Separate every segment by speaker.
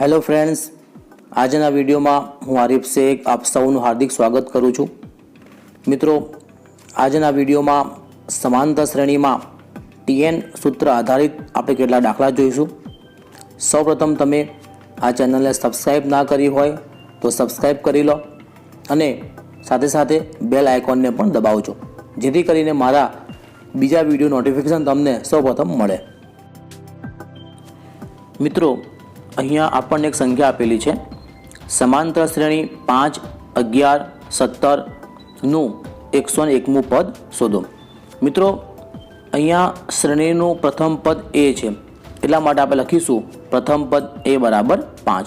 Speaker 1: Hello friends આજના વિડીયોમાં હું આરીફ શેખ આપ સૌનું હાર્દિક સ્વાગત કરું છું. મિત્રો, આજના વિડીયોમાં સમાંતર શ્રેણીમાં ટીએન સૂત્ર આધારિત આપણે કેટલા દાખલા જોઈશું. સૌપ્રથમ તમે આ ચેનલને સબસ્ક્રાઈબ ના કરી હોય તો સબસ્ક્રાઈબ કરી લો અને સાથે સાથે બેલ આઇકોનને પણ દબાવજો, જેથી કરીને મારા બીજા વીડિયો નોટિફિકેશન તમને સૌપ્રથમ મળે. મિત્રો અહીંયા આપણને એક સંખ્યા આપેલી છે. સમાંતર શ્રેણી પાંચ, અગિયાર સત્તરનું એકસો ને એકમું પદ શોધો. મિત્રો, અહીંયા શ્રેણીનું પ્રથમ પદ એ છે. એટલા માટે આપણે લખીશું પ્રથમ પદ એ બરાબર પાંચ.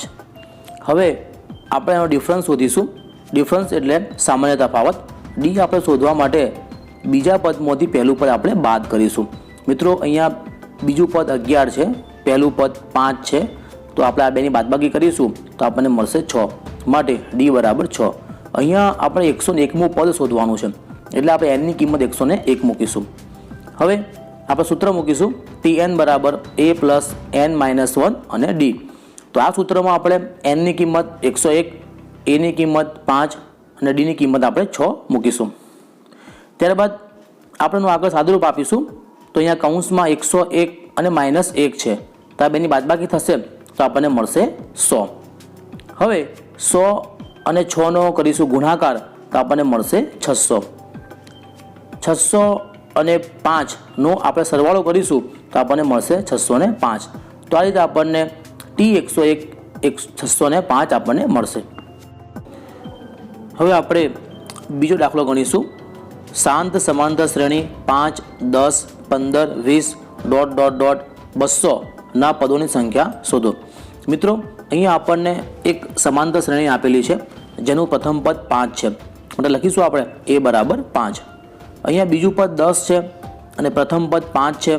Speaker 1: હવે આપણે એનો ડિફરન્સ શોધીશું. ડિફરન્સ એટલે સામાન્ય તફાવત. ડી આપણે શોધવા માટે બીજા પદમાંથી પહેલું પદ આપણે બાદ કરીશું. મિત્રો, અહીંયા બીજું પદ અગિયાર છે. પહેલું પદ પાંચ છે. તો આપણે આ બેની બાદબાકી કરીશું તો આપણને મળશે છ માટે ડી બરાબર છ. અહીંયા આપણે એકસો ને એકમું પદ શોધવાનું છે. એટલે આપણે એનની કિંમત એકસો ને એક મૂકીશું. હવે આપણે સૂત્ર મૂકીશું. ટી એન બરાબર A plus N minus one અને ડી તો આ સૂત્રમાં આપણે એનની કિંમત એકસો એક એની કિંમત પાંચ અને ડીની કિંમત આપણે છ મૂકીશું. ત્યારબાદ આપણે એનું આગળ સાદુરૂપ આપીશું. તો અહીંયા કૌંસમાં એકસો એક અને માઇનસ એક છે. તો આ બેની બાદબાકી થશે. તો આપણને મળશે સો. હવે સો અને છનો કરીશું ગુણાકાર તો આપણને મળશે છસો. છસો અને પાંચનો આપણે સરવાળો કરીશું તો આપણને મળશે છસો ને પાંચ. તો આ રીતે આપણને ટી એકસો એક એક છસો ને પાંચ આપણને મળશે. હવે આપણે બીજો દાખલો ગણીશું. શાંત સમાંતર શ્રેણી પાંચ, દસ, પંદર, વીસ, ડોટ ડોટ ડોટ બસોના પદોની સંખ્યા શોધો. મિત્રો, અહીંયા આપણને એક સમાંતર શ્રેણી આપેલી છે, જેનું પ્રથમ પદ પાંચ છે. એટલે લખીશું આપણે એ બરાબર પાંચ. અહીંયા બીજું પદ દસ છે અને પ્રથમ પદ પાંચ છે.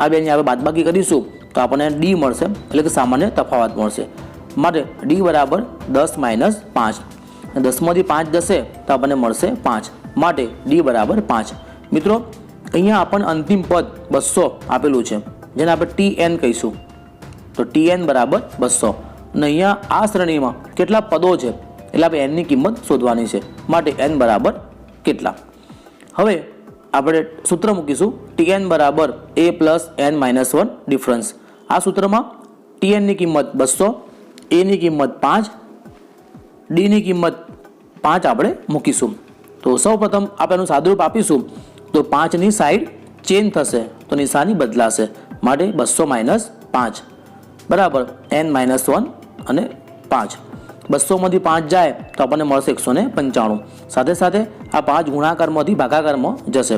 Speaker 1: આ બેની આપણે બાદબાકી કરીશું તો આપણને ડી મળશે, એટલે કે સામાન્ય તફાવત મળશે. માટે ડી બરાબર દસ માઇનસ પાંચ. દસમાંથી પાંચ જશે તો આપણને મળશે પાંચ. માટે ડી બરાબર પાંચ. મિત્રો, અહીંયા આપણને અંતિમ પદ બસો આપેલું છે, જેને આપણે ટી એન કહીશું. તો ટી એન બરાબર બસો. અને અહીંયા આ શ્રેણીમાં કેટલા પદો છે? એટલે આપણે એનની કિંમત શોધવાની છે. માટે એન બરાબર કેટલા? હવે આપણે સૂત્ર મૂકીશું. ટી એન બરાબર A plus N minus one difference આ સૂત્રમાં ટીએનની કિંમત બસો એની કિંમત પાંચ ડીની કિંમત પાંચ આપણે મૂકીશું. તો સૌપ્રથમ આપણે એનું સાદુરૂપ આપીશું. તો પાંચની સાઈડ ચેન્જ થશે. તો નિશાની બદલાશે. માટે બસો માઇનસ પાંચ. બરાબર એન માઇનસ વન અને પાંચ. બસોમાંથી પાંચ જાય તો આપણને મળશે એકસો ને પંચાણું. સાથે સાથે આ પાંચ ગુણાકારમાંથી ભાગાકારમાં જશે.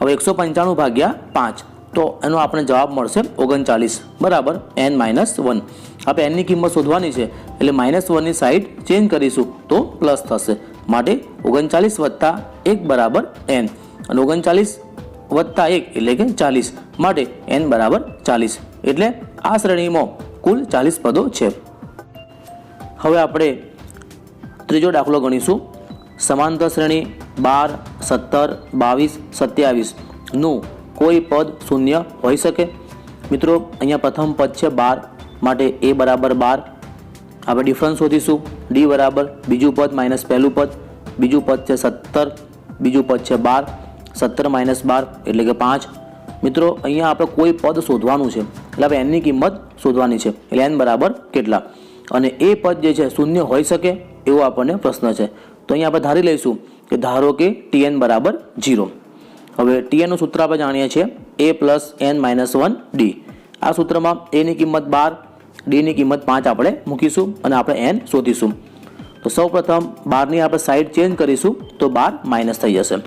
Speaker 1: હવે એકસો પંચાણું ભાગ્યા પાંચ. તો એનો આપણને જવાબ મળશે ઓગણચાલીસ. બરાબર એન માઇનસ વન આપણે એનની કિંમત શોધવાની છે, એટલે માઇનસ વનની સાઈડ ચેન્જ કરીશું તો પ્લસ થશે. માટે ઓગણચાલીસ વત્તા એક બરાબર એન અને ઓગણચાલીસ વત્તા એક એટલે કે ચાલીસ. માટે એન બરાબર ચાલીસ. એટલે આ શ્રેણીમાં કુલ ચાલીસ પદો છે. હવે આપણે ત્રીજો દાખલો ગણીશું. સમાંતર શ્રેણી બાર, સત્તર, બાવીસ સત્યાવીસનું કોઈ પદ શૂન્ય હોઈ શકે. મિત્રો, અહીંયા પ્રથમ પદ છે બાર માટે એ બરાબર બાર. આપણે ડિફરન્સ શોધીશું. ડી બરાબર, બીજું પદ માઇનસ પહેલું પદ, બીજું પદ છે સત્તર, બીજું પદ છે બાર. સત્તર માઇનસ બાર એટલે કે પાંચ. મિત્રો, અહીંયા આપણે કોઈ પદ શોધવાનું છે. એટલે આપણે એનની કિંમત શોધવાની છે. એટલે એન બરાબર કેટલા? અને એ પદ જે છે શૂન્ય હોઈ શકે એવો આપણને પ્રશ્ન છે. તો અહીંયા આપણે ધારી લઈશું કે ધારો કે ટીએન બરાબર જીરો હવે ટીએનનું સૂત્ર આપણે જાણીએ છીએ A plus N minus one D આ સૂત્રમાં એની કિંમત બાર ડીની કિંમત પાંચ આપણે મૂકીશું અને આપણે એન શોધીશું. તો સૌપ્રથમ બારની આપણે સાઈડ ચેન્જ કરીશું તો બાર માઇનસ થઈ જશે.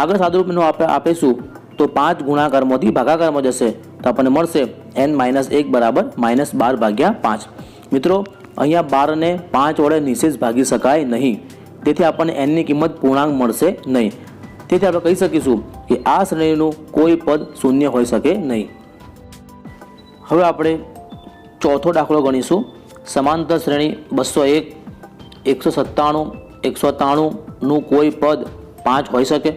Speaker 1: આગળ સાદુરૂપનું આપણે આપીશું તો પાંચ ગુણાકારમાંથી ભાગાકારમાં જશે. તો આપણને મળશે એન માઇનસ એક બરાબર માઇનસ બાર ભાગ્યા પાંચ. મિત્રો, અહીંયા બારને પાંચ વડે નિશેષ ભાગી શકાય નહીં. તેથી આપણને એનની કિંમત પૂર્ણાંક મળશે નહીં. તેથી આપણે કહી શકીશું કે આ શ્રેણીનું કોઈ પદ શૂન્ય હોઈ શકે નહીં. હવે આપણે ચોથો દાખલો ગણીશું. સમાંતર શ્રેણી બસો એક, એકસો સત્તાણું, એકસો ત્રાણુંનું કોઈ પદ પાંચ હોઈ શકે.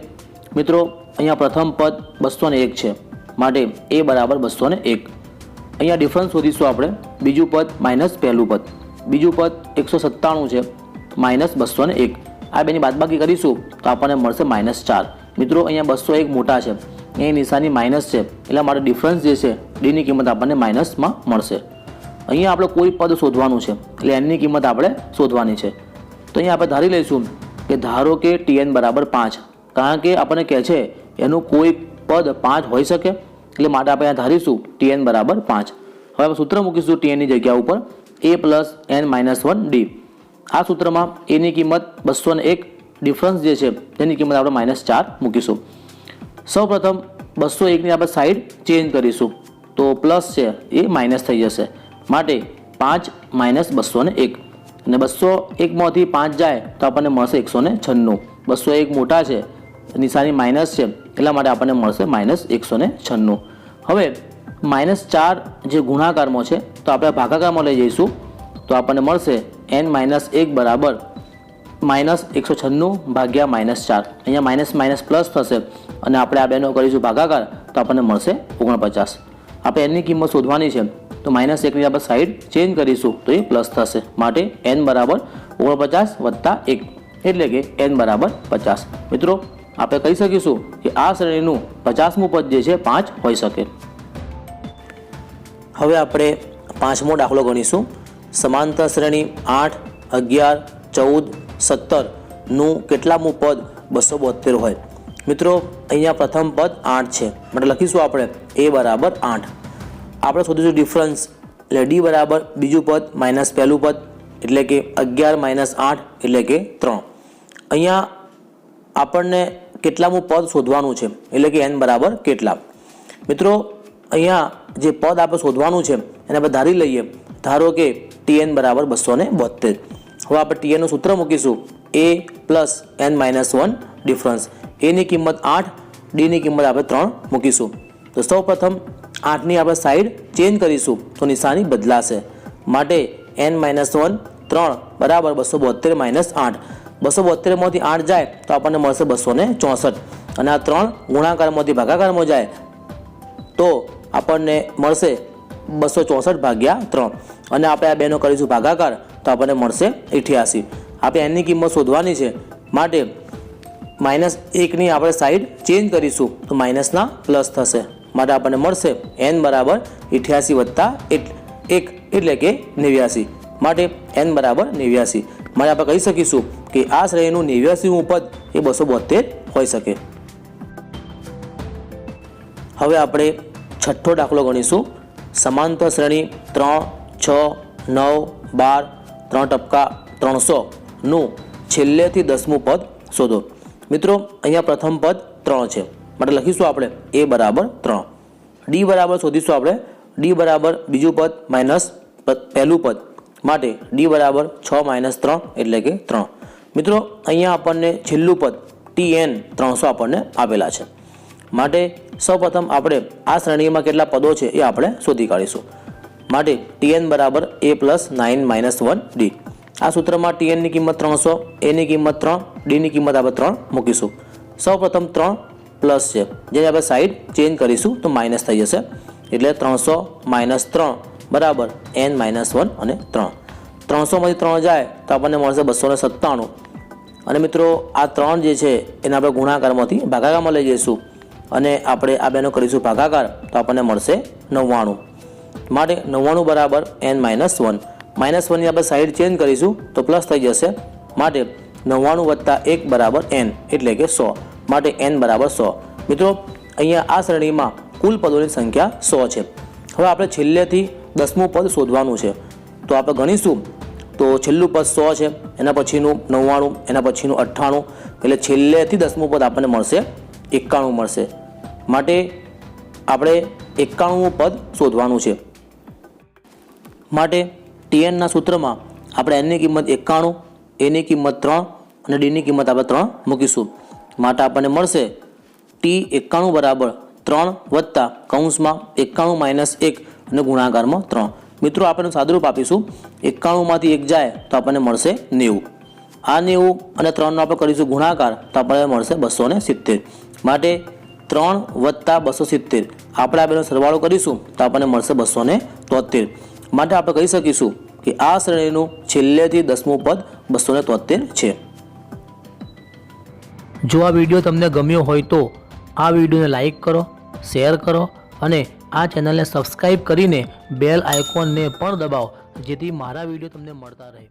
Speaker 1: મિત્રો, અહીંયા પ્રથમ પદ બસો ને એક છે. માટે એ બરાબર બસો ને એક. અહીંયા ડિફરન્સ શોધીશું આપણે. બીજું પદ માઇનસ પહેલું પદ. બીજું પદ એકસો સત્તાણું છે. માઇનસ બસો ને એક. આ બેની બાદબાકી કરીશું તો આપણને મળશે માઇનસ ચાર. મિત્રો, અહીંયા બસો એક મોટા છે. અહીં નિશાની માઇનસ છે. એટલા માટે ડિફરન્સ જે છે ડીની કિંમત આપણને માઇનસમાં મળશે. અહીંયા આપણે કોઈ પદ શોધવાનું છે. એટલે એનની કિંમત આપણે શોધવાની છે. તો અહીંયા આપણે ધારી લઈશું કે ધારો કે ટીએન બરાબર પાંચ. કારણ કે આપણને કહે છે, એનું કોઈ પદ પાંચ હોઈ શકે. એટલે માટે આપણે અહીંયા ધારીશું ટીએન બરાબર પાંચ. હવે આપણે સૂત્ર મૂકીશું ટીએનની જગ્યા ઉપર. A plus N minus one D આ સૂત્રમાં એની કિંમત બસો એક ડિફરન્સ જે છે તેની કિંમત આપણે માઇનસ ચાર મૂકીશું. સૌપ્રથમ બસો એકની આપણે સાઈડ ચેન્જ કરીશું. તો પ્લસ છે એ માઇનસ થઈ જશે. માટે પાંચ માઇનસ બસો એક. અને બસો એકમાંથી પાંચ જાય તો આપણને મળશે એકસો ને છન્નું. બસો એક મોટા છે, નિશાની માઇનસ છે. એટલા માટે આપણને મળશે માઇનસ એકસો ને છન્નું. હવે માઇનસ ચાર જે ગુણાકારમાં છે, તો આપણે ભાગાકારમાં લઈ જઈશું. તો આપણને મળશે એન માઇનસ એક બરાબર માઇનસ એકસો છન્નું ભાગ્યા માઇનસ ચાર. અહીંયા માઇનસ માઇનસ પ્લસ થશે અને આપણે આ બેનો કરીશું ભાગાકાર, તો આપણને મળશે ઓગણપચાસ. આપણે એનની કિંમત શોધવાની છે, તો માઇનસ એકની આપણે સાઈડ ચેન્જ કરીશું, તો એ પ્લસ થશે. માટે એન બરાબર ઓગણપચાસ વત્તા એક, એટલે કે એન બરાબર પચાસ. મિત્રો આપણે કહી શકીશું કે આ શ્રેણીનું પચાસમું પદ જે છે, પાંચ હોઈ શકે. હવે આપણે પાંચમો દાખલો ગણીશું. સમાંતર શ્રેણી આઠ, અગિયાર, ચૌદ સત્તરનું કેટલામું પદ બસો બોતેર હોય? મિત્રો, અહીંયા પ્રથમ પદ આઠ છે. માટે લખીશું આપણે એ બરાબર આઠ. આપણે શોધીશું ડિફરન્સ એટલે ડી બરાબર બીજું પદ માઇનસ પહેલું પદ, એટલે કે અગિયાર માઇનસ આઠ, એટલે કે ત્રણ. અહીંયા આપણને કેટલામું પદ શોધવાનું છે? એટલે કે એન બરાબર કેટલા? મિત્રો, અહીંયા જે પદ આપણે શોધવાનું છે, એને આપણે ધારી લઈએ. ધારો કે ટીએન બરાબર બસો ને બોતેર હવે આપણે ટીએનનું સૂત્ર મૂકીશું. A plus N minus one difference એની કિંમત આઠ ડીની કિંમત આપણે ત્રણ મૂકીશું. તો સૌ પ્રથમ આઠની આપણે સાઈડ ચેન્જ કરીશું, તો નિશાની બદલાશે. માટે એન માઇનસ વન ત્રણ બરાબર બસો બોતેર માઇનસ આઠ. બસો બોતેરમાંથી આઠ જાય તો આપણને મળશે બસો ને ચોસઠ. અને આ ત્રણ ગુણાકારમાંથી ભાગાકારમાં જાય તો આપણને મળશે બસો ચોસઠ ભાગ્યા ત્રણ. અને આપણે આ બેનો કરીશું ભાગાકાર તો આપણને મળશે અઠ્યાસી આપણે એની કિંમત શોધવાની છે. માટે માઇનસ એકની આપણે સાઈડ ચેન્જ કરીશું તો માઇનસના પ્લસ થશે. માટે આપણને મળશે એન બરાબર અઠ્યાસી વત્તા એક એટલે કે નેવ્યાસી. માટે એન બરાબર નેવ્યાસી. માટે આપણે કહી શકીશું કે આ શ્રેણીનું નેવ્યાસીમું પદ એ બસો બોતેર હોઈ શકે. હવે આપણે છઠ્ઠો દાખલો ગણીશું. સમાંતર શ્રેણી ત્રણ, છ, નવ, બાર, ત્રણ ટપકા ત્રણસોનું છેલ્લેથી દસમું પદ શોધો. મિત્રો, અહીંયા પ્રથમ પદ ત્રણ છે. માટે લખીશું આપણે એ બરાબર ત્રણ. ડી બરાબર શોધીશું આપણે. ડી બરાબર બીજું પદ માઇનસ પહેલું પદ. માટે ડી બરાબર છ માઇનસ ત્રણ એટલે કે ત્રણ. મિત્રો, અહીંયા આપણને છેલ્લું પદ ટી એન ત્રણસો આપણને આપેલા છે. માટે સૌપ્રથમ આપણે આ શ્રેણીમાં કેટલા પદો છે એ આપણે શોધી કાઢીશું. માટે ટી એન બરાબર A plus nine minus one D આ સૂત્રમાં ટીએનની કિંમત ત્રણસો એની કિંમત ત્રણ ડીની કિંમત આપણે ત્રણ મૂકીશું. સૌપ્રથમ ત્રણ પ્લસ છે. જેને આપણે સાઈડ ચેન્જ કરીશું તો માઇનસ થઈ જશે. એટલે ત્રણસો માઇનસ ત્રણ બરાબર એન માઇનસ વન અને ત્રણ. ત્રણસોમાંથી ત્રણ જાય તો આપણને મળશે બસો ને સત્તાણું. અને મિત્રો, આ ત્રણ જે છે, એને આપણે ગુણાકારમાંથી ભાગાકારમાં લઈ જઈશું. અને આપણે આ બેનો કરીશું ભાગાકાર, તો આપણને મળશે નવ્વાણું. માટે નવ્વાણું બરાબર એન માઇનસ વન માઇનસ વનની આપણે સાઈડ ચેન્જ કરીશું, તો પ્લસ થઈ જશે. માટે નવ્વાણું વત્તા એક બરાબર એન એટલે કે સો. માટે એન બરાબર સો. મિત્રો, અહીંયા આ શ્રેણીમાં કુલ પદોની સંખ્યા સો છે. હવે આપણે છેલ્લેથી દસમું પદ શોધવાનું છે. તો આપણે ગણીશું. તો છેલ્લું પદ સો છે, એના પછીનું નવ્વાણું, એના પછીનું અઠ્ઠાણું, એટલે છેલ્લેથી દસમું પદ આપણને મળશે, એકાણું મળશે. માટે આપણે એકાણું પદ શોધવાનું છે. માટે ટીએનના સૂત્રમાં આપણે એનની કિંમત એકાણું એની કિંમત ત્રણ અને ડીની કિંમત આપણે ત્રણ મૂકીશું. માટે આપણને મળશે ટી એકાણું બરાબર ત્રણ વત્તા કૌંસમાં એકાણું માઇનસ એક અને ગુણાકારમાં ત્રણ. મિત્રો, આપણે સાદુરૂપ આપીશું. એકાણુંમાંથી એક જાય તો આપણને મળશે નેવું. આ નેવું અને ત્રણનો આપણે કરીશું ગુણાકાર તો આપણને મળશે બસો સિત્તેર. માટે ત્રણ વત્તા બસો સિત્તેર. આપણે આ બેનો સરવાળો કરીશું તો આપણને મળશે બસો ને તોતેર. માટે આપણે કહી શકીશું કે આ શ્રેણીનું છેલ્લેથી દસમું પદ બસો ને તોતેર છે.
Speaker 2: જો આ વીડિયો તમને ગમ્યો હોય તો આ વિડીયોને લાઈક કરો, શેર કરો અને આ ચેનલને સબસ્ક્રાઈબ કરીને બેલ આઇકોનને પણ દબાવો જેથી મારા વીડિયો તમને મળતા રહે.